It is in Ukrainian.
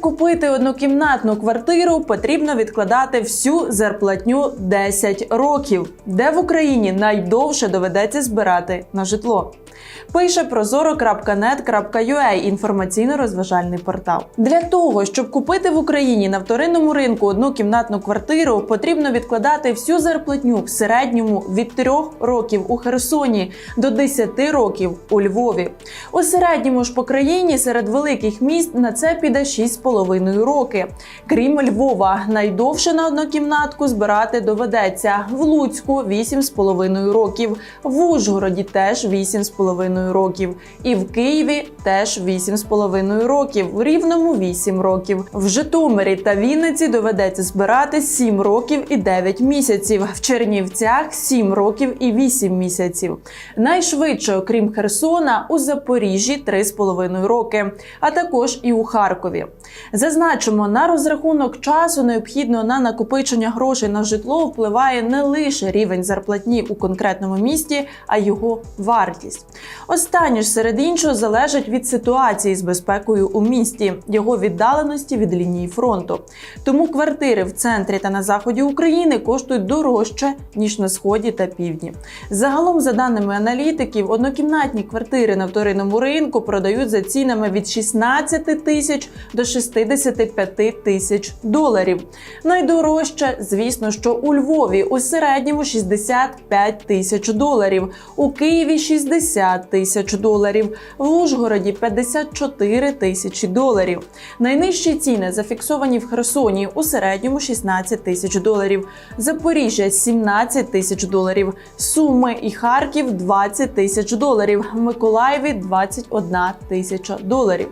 Купити однокімнатну квартиру, потрібно відкладати всю зарплатню 10 років, де в Україні найдовше доведеться збирати на житло. Пише прозоро.net.ua інформаційно-розважальний портал. Для того, щоб купити в Україні на вторинному ринку однокімнатну квартиру, потрібно відкладати всю зарплатню в середньому від 3 років у Херсоні до 10 років у Львові. У середньому ж по країні серед великих міст на це піде 6,5 роки. Крім Львова, найдовше на однокімнатку збирати доведеться в Луцьку 8,5 років, в Ужгороді теж 8,5 років, і в Києві теж 8,5 років, в Рівному 8 років. В Житомирі та Вінниці доведеться збирати 7 років і 9 місяців, в Чернівцях 7 років і 8 місяців. Найшвидше, окрім Херсона, у Запоріжжі 3,5 роки, а також і у Харкові. Зазначимо, на розрахунок часу необхідно на накопичення грошей на житло впливає не лише рівень зарплатні у конкретному місті, а його вартість. Останнє ж серед іншого залежить від ситуації з безпекою у місті, його віддаленості від лінії фронту. Тому квартири в центрі та на заході України коштують дорожче ніж на сході та півдні. Загалом, за даними аналітиків, однокімнатні квартири на вторинному ринку продають за цінами від 16 тисяч до 65 тисяч доларів. Найдорожче, звісно, що у Львові у середньому 65 тисяч доларів, у Києві 60 тисяч доларів, в Ужгороді 54 тисячі доларів. Найнижчі ціни зафіксовані в Херсоні у середньому 16 тисяч доларів, Запоріжжя 17 тисяч доларів, Суми і Харків 20 тисяч доларів, в Миколаєві 21 тисяча доларів.